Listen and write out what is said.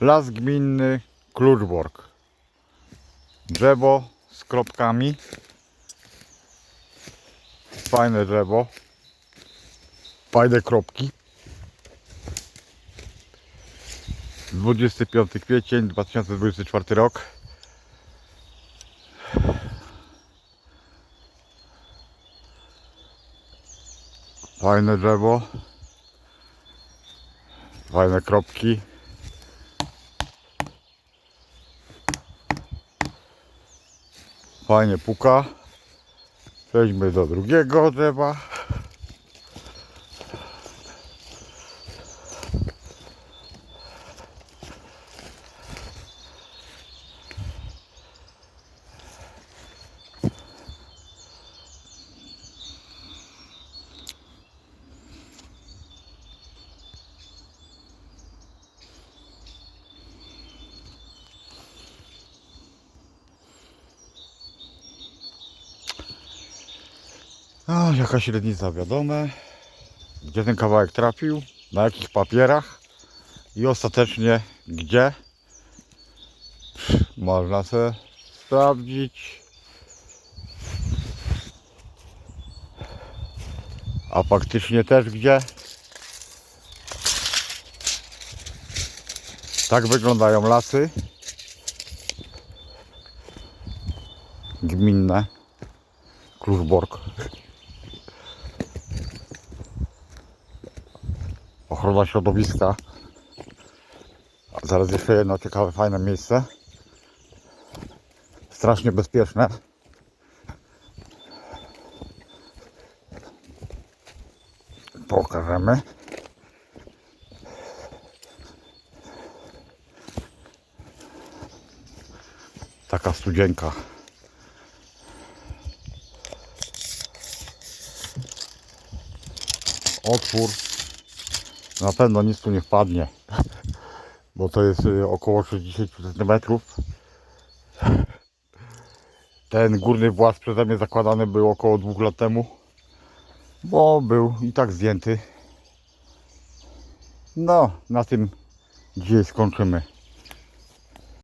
Las gminny Kluczbork. Drzewo z kropkami. Fajne drzewo. Fajne kropki. 25 kwiecień 2024 rok. Fajne drzewo. Fajne kropki. Fajnie puka. Przejdźmy do drugiego drzewa. O, jaka średnica wiadome. Gdzie ten kawałek trafił, na jakich papierach i ostatecznie gdzie. Można sobie sprawdzić. A faktycznie też gdzie. Tak wyglądają lasy gminne Kluczbork. Ochrona środowiska. Zaraz jeszcze jedno ciekawe, fajne miejsce. Strasznie bezpieczne. Pokażemy. Taka studzienka. Otwór na pewno nic tu nie wpadnie, bo to jest y, około 60 cm. Ten górny włas przeze mnie zakładany był około dwóch lat temu, bo był i tak zdjęty. No, na tym dzisiaj skończymy.